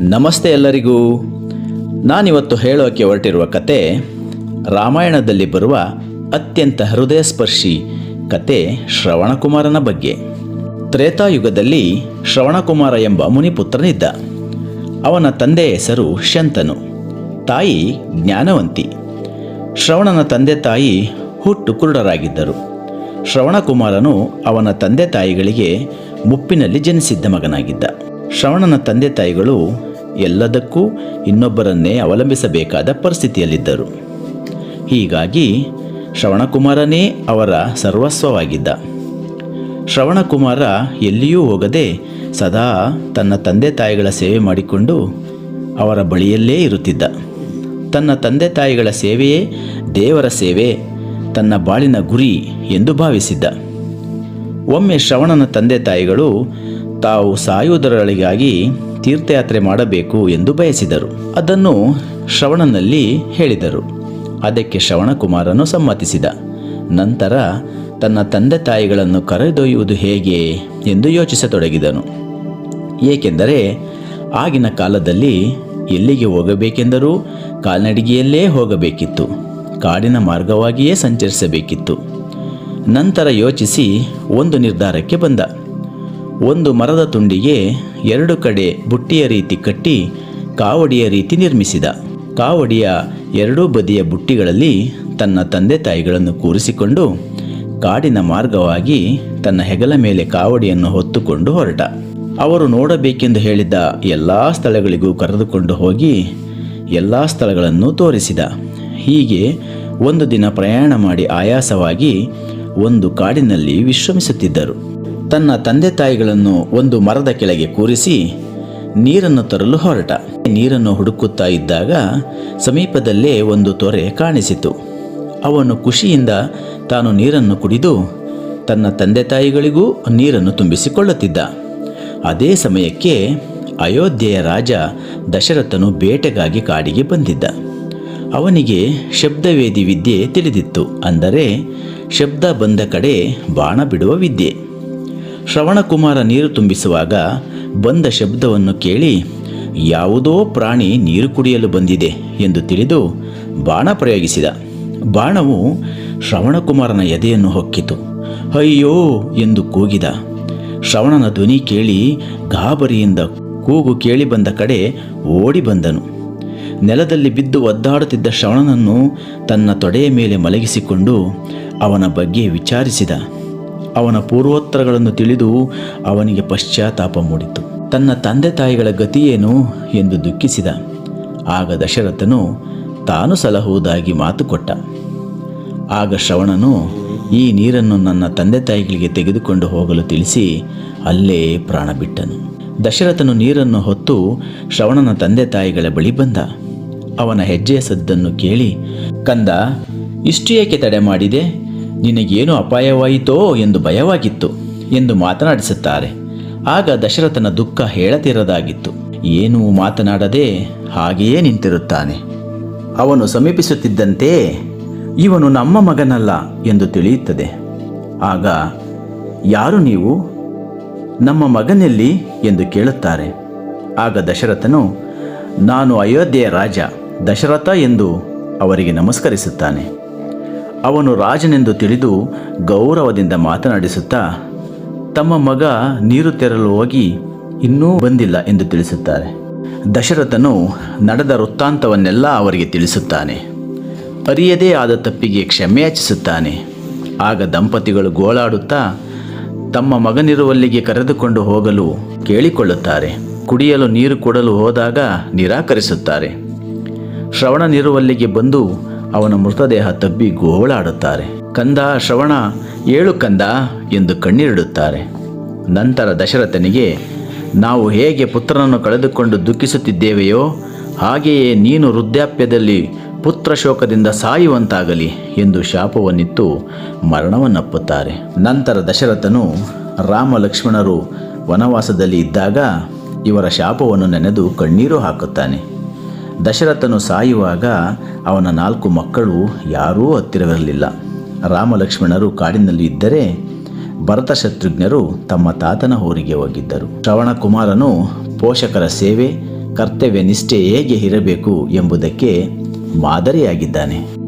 ನಮಸ್ತೆ ಎಲ್ಲರಿಗೂ. ನಾನಿವತ್ತು ಹೇಳೋಕ್ಕೆ ಹೊರಟಿರುವ ಕತೆ ರಾಮಾಯಣದಲ್ಲಿ ಬರುವ ಅತ್ಯಂತ ಹೃದಯಸ್ಪರ್ಶಿ ಕತೆ ಶ್ರವಣಕುಮಾರನ ಬಗ್ಗೆ. ತ್ರೇತಾಯುಗದಲ್ಲಿ ಶ್ರವಣಕುಮಾರ ಎಂಬ ಮುನಿಪುತ್ರನಿದ್ದ. ಅವನ ತಂದೆಯ ಹೆಸರು ಶಂತನು, ತಾಯಿ ಜ್ಞಾನವಂತಿ. ಶ್ರವಣನ ತಂದೆ ತಾಯಿ ಹುಟ್ಟು ಕುರುಡರಾಗಿದ್ದರು. ಶ್ರವಣಕುಮಾರನು ಅವನ ತಂದೆ ತಾಯಿಗಳಿಗೆ ಮುಪ್ಪಿನಲ್ಲಿ ಜನಿಸಿದ್ದ ಮಗನಾಗಿದ್ದ. ಶ್ರವಣನ ತಂದೆ ತಾಯಿಗಳು ಎಲ್ಲದಕ್ಕೂ ಇನ್ನೊಬ್ಬರನ್ನೇ ಅವಲಂಬಿಸಬೇಕಾದ ಪರಿಸ್ಥಿತಿಯಲ್ಲಿದ್ದರು. ಹೀಗಾಗಿ ಶ್ರವಣಕುಮಾರನೇ ಅವರ ಸರ್ವಸ್ವವಾಗಿದ್ದ. ಶ್ರವಣಕುಮಾರ ಎಲ್ಲಿಯೂ ಹೋಗದೆ ಸದಾ ತನ್ನ ತಂದೆ ತಾಯಿಗಳ ಸೇವೆ ಮಾಡಿಕೊಂಡು ಅವರ ಬಳಿಯಲ್ಲೇ ಇರುತ್ತಿದ್ದ. ತನ್ನ ತಂದೆ ತಾಯಿಗಳ ಸೇವೆಯೇ ದೇವರ ಸೇವೆ, ತನ್ನ ಬಾಳಿನ ಗುರಿ ಎಂದು ಭಾವಿಸಿದ್ದ. ಒಮ್ಮೆ ಶ್ರವಣನ ತಂದೆ ತಾಯಿಗಳು ತಾವು ಸಾಯುವುದರೊಳಗಾಗಿ ತೀರ್ಥಯಾತ್ರೆ ಮಾಡಬೇಕು ಎಂದು ಬಯಸಿದರು. ಅದನ್ನು ಶ್ರವಣನಲ್ಲಿ ಹೇಳಿದರು. ಅದಕ್ಕೆ ಶ್ರವಣಕುಮಾರನು ಸಮ್ಮತಿಸಿದ. ನಂತರ ತನ್ನ ತಂದೆ ತಾಯಿಗಳನ್ನು ಕರೆದೊಯ್ಯುವುದು ಹೇಗೆ ಎಂದು ಯೋಚಿಸತೊಡಗಿದನು. ಏಕೆಂದರೆ ಆಗಿನ ಕಾಲದಲ್ಲಿ ಎಲ್ಲಿಗೆ ಹೋಗಬೇಕೆಂದರೂ ಕಾಲ್ನಡಿಗೆಯಲ್ಲೇ ಹೋಗಬೇಕಿತ್ತು. ಕಾಡಿನ ಮಾರ್ಗವಾಗಿಯೇ ಸಂಚರಿಸಬೇಕಿತ್ತು. ನಂತರ ಯೋಚಿಸಿ ಒಂದು ನಿರ್ಧಾರಕ್ಕೆ ಬಂದ. ಒಂದು ಮರದ ತುಂಡಿಗೆ ಎರಡು ಕಡೆ ಬುಟ್ಟಿಯ ರೀತಿ ಕಟ್ಟಿ ಕಾವಡಿಯ ರೀತಿ ನಿರ್ಮಿಸಿದ. ಕಾವಡಿಯ ಎರಡೂ ಬದಿಯ ಬುಟ್ಟಿಗಳಲ್ಲಿ ತನ್ನ ತಂದೆ ತಾಯಿಗಳನ್ನು ಕೂರಿಸಿಕೊಂಡು ಕಾಡಿನ ಮಾರ್ಗವಾಗಿ ತನ್ನ ಹೆಗಲ ಮೇಲೆ ಕಾವಡಿಯನ್ನು ಹೊತ್ತುಕೊಂಡು ಹೊರಟ. ಅವರು ನೋಡಬೇಕೆಂದು ಹೇಳಿದ್ದ ಎಲ್ಲ ಸ್ಥಳಗಳಿಗೂ ಕರೆದುಕೊಂಡು ಹೋಗಿ ಎಲ್ಲ ಸ್ಥಳಗಳನ್ನು ತೋರಿಸಿದ. ಹೀಗೆ ಒಂದು ದಿನ ಪ್ರಯಾಣ ಮಾಡಿ ಆಯಾಸವಾಗಿ ಒಂದು ಕಾಡಿನಲ್ಲಿ ವಿಶ್ರಮಿಸುತ್ತಿದ್ದರು. ತನ್ನ ತಂದೆ ತಾಯಿಗಳನ್ನು ಒಂದು ಮರದ ಕೆಳಗೆ ಕೂರಿಸಿ ನೀರನ್ನು ತರಲು ಹೊರಟ. ನೀರನ್ನು ಹುಡುಕುತ್ತಾ ಇದ್ದಾಗ ಸಮೀಪದಲ್ಲೇ ಒಂದು ತೊರೆ ಕಾಣಿಸಿತು. ಅವನು ಖುಷಿಯಿಂದ ತಾನು ನೀರನ್ನು ಕುಡಿದು ತನ್ನ ತಂದೆ ತಾಯಿಗಳಿಗೂ ನೀರನ್ನು ತುಂಬಿಸಿಕೊಳ್ಳುತ್ತಿದ್ದ. ಅದೇ ಸಮಯಕ್ಕೆ ಅಯೋಧ್ಯೆಯ ರಾಜ ದಶರಥನು ಬೇಟೆಗಾಗಿ ಕಾಡಿಗೆ ಬಂದಿದ್ದ. ಅವನಿಗೆ ಶಬ್ದವೇದಿ ವಿದ್ಯೆ ತಿಳಿದಿತ್ತು. ಅಂದರೆ ಶಬ್ದ ಬಂದ ಕಡೆ ಬಾಣ ಬಿಡುವ ವಿದ್ಯೆ. ಶ್ರವಣಕುಮಾರ ನೀರು ತುಂಬಿಸುವಾಗ ಬಂದ ಶಬ್ದವನ್ನು ಕೇಳಿ, ಯಾವುದೋ ಪ್ರಾಣಿ ನೀರು ಕುಡಿಯಲು ಬಂದಿದೆ ಎಂದು ತಿಳಿದು ಬಾಣ ಪ್ರಯೋಗಿಸಿದ. ಬಾಣವು ಶ್ರವಣಕುಮಾರನ ಎದೆಯನ್ನು ಹೊಕ್ಕಿತು. ಅಯ್ಯೋ ಎಂದು ಕೂಗಿದ. ಶ್ರವಣನ ಧ್ವನಿ ಕೇಳಿ ಗಾಬರಿಯಿಂದ ಕೂಗು ಕೇಳಿ ಬಂದ ಕಡೆ ಓಡಿ ಬಂದನು. ನೆಲದಲ್ಲಿ ಬಿದ್ದು ಒದ್ದಾಡುತ್ತಿದ್ದ ಶ್ರವಣನನ್ನು ತನ್ನ ತೊಡೆಯ ಮೇಲೆ ಮಲಗಿಸಿಕೊಂಡು ಅವನ ಬಗ್ಗೆ ವಿಚಾರಿಸಿದ. ಅವನ ಪೂರ್ವೋತ್ತರಗಳನ್ನು ತಿಳಿದು ಅವನಿಗೆ ಪಶ್ಚಾತ್ತಾಪ ಮೂಡಿತು. ತನ್ನ ತಂದೆ ತಾಯಿಗಳ ಗತಿಯೇನು ಎಂದು ದುಃಖಿಸಿದ. ಆಗ ದಶರಥನು ತಾನು ಸಲಹುವುದಾಗಿ ಮಾತು ಕೊಟ್ಟ. ಆಗ ಶ್ರವಣನು ಈ ನೀರನ್ನು ನನ್ನ ತಂದೆ ತಾಯಿಗಳಿಗೆ ತೆಗೆದುಕೊಂಡು ಹೋಗಲು ತಿಳಿಸಿ ಅಲ್ಲೇ ಪ್ರಾಣ ಬಿಟ್ಟನು. ದಶರಥನು ನೀರನ್ನು ಹೊತ್ತು ಶ್ರವಣನ ತಂದೆ ತಾಯಿಗಳ ಬಳಿ ಬಂದ. ಅವನ ಹೆಜ್ಜೆಯ ಸದ್ದನ್ನು ಕೇಳಿ, ಕಂದ, ಇಷ್ಟು ಏಕೆ ತಡೆ ಮಾಡಿದೆ? ನಿನಗೇನು ಅಪಾಯವಾಯಿತೋ ಎಂದು ಭಯವಾಗಿತ್ತು ಎಂದು ಮಾತನಾಡಿಸುತ್ತಾರೆ. ಆಗ ದಶರಥನ ದುಃಖ ಹೇಳತಿರದಾಗಿತ್ತು ಏನೂ ಮಾತನಾಡದೆ ಹಾಗೆಯೇ ನಿಂತಿರುತ್ತಾನೆ. ಅವನು ಸಮೀಪಿಸುತ್ತಿದ್ದಂತೆ ಇವನು ನಮ್ಮ ಮಗನಲ್ಲ ಎಂದು ತಿಳಿಯುತ್ತದೆ. ಆಗ ಯಾರು ನೀವು? ನಮ್ಮ ಮಗನೆಲ್ಲಿ? ಎಂದು ಕೇಳುತ್ತಾರೆ. ಆಗ ದಶರಥನು, ನಾನು ಅಯೋಧ್ಯೆಯ ರಾಜ, ದಶರಥ ಎಂದು ಅವರಿಗೆ ನಮಸ್ಕರಿಸುತ್ತಾನೆ. ಅವನು ರಾಜನೆಂದು ತಿಳಿದು ಗೌರವದಿಂದ ಮಾತನಾಡಿಸುತ್ತಾ, ತಮ್ಮ ಮಗ ನೀರು ತೆರಲು ಹೋಗಿ ಇನ್ನೂ ಬಂದಿಲ್ಲ ಎಂದು ತಿಳಿಸುತ್ತಾರೆ. ದಶರಥನು ನಡೆದ ವೃತ್ತಾಂತವನ್ನೆಲ್ಲ ಅವರಿಗೆ ತಿಳಿಸುತ್ತಾನೆ. ಅರಿಯದೇ ಆದ ತಪ್ಪಿಗೆ ಕ್ಷಮೆಯಾಚಿಸುತ್ತಾನೆ ಆಗ ದಂಪತಿಗಳು ಗೋಳಾಡುತ್ತಾ ತಮ್ಮ ಮಗನಿರುವಲ್ಲಿಗೆ ಕರೆದುಕೊಂಡು ಹೋಗಲು ಕೇಳಿಕೊಳ್ಳುತ್ತಾರೆ. ಕುಡಿಯಲು ನೀರು ಕೊಡಲು ಹೋದಾಗ ನಿರಾಕರಿಸುತ್ತಾರೆ. ಶ್ರವಣನಿರುವಲ್ಲಿಗೆ ಬಂದು ಅವನ ಮೃತದೇಹ ತಬ್ಬಿ ಗೋಳಾಡುತ್ತಾರೆ ಕಂದ, ಶ್ರವಣ, ಏಳು ಕಂದ ಎಂದು ಕಣ್ಣೀರಿಡುತ್ತಾರೆ. ನಂತರ ದಶರಥನಿಗೆ, ನಾವು ಹೇಗೆ ಪುತ್ರನನ್ನು ಕಳೆದುಕೊಂಡು ದುಃಖಿಸುತ್ತಿದ್ದೇವೆಯೋ, ಹಾಗೆಯೇ ನೀನು ವೃದ್ಧಾಪ್ಯದಲ್ಲಿ ಪುತ್ರ ಶೋಕದಿಂದ ಸಾಯುವಂತಾಗಲಿ ಎಂದು ಶಾಪವನ್ನಿತ್ತು ಮರಣವನ್ನಪ್ಪುತ್ತಾರೆ. ನಂತರ ದಶರಥನು ರಾಮ ಲಕ್ಷ್ಮಣರು ವನವಾಸದಲ್ಲಿ ಇದ್ದಾಗ ಇವರ ಶಾಪವನ್ನು ನೆನೆದು ಕಣ್ಣೀರು ಹಾಕುತ್ತಾನೆ. ದಶರಥನು ಸಾಯುವಾಗ ಅವನ ನಾಲ್ಕು ಮಕ್ಕಳು ಯಾರೂ ಹತ್ತಿರವಿರಲಿಲ್ಲ. ರಾಮಲಕ್ಷ್ಮಣರು ಕಾಡಿನಲ್ಲಿ ಇದ್ದರೆ ಭರತ ಶತ್ರುಘ್ನರು ತಮ್ಮ ತಾತನ ಊರಿಗೆ ಹೋಗಿದ್ದರು. ಶ್ರವಣ ಕುಮಾರನು ಪೋಷಕರ ಸೇವೆ, ಕರ್ತವ್ಯ, ನಿಷ್ಠೆ ಹೇಗೆ ಇರಬೇಕು ಎಂಬುದಕ್ಕೆ ಮಾದರಿಯಾಗಿದ್ದಾನೆ.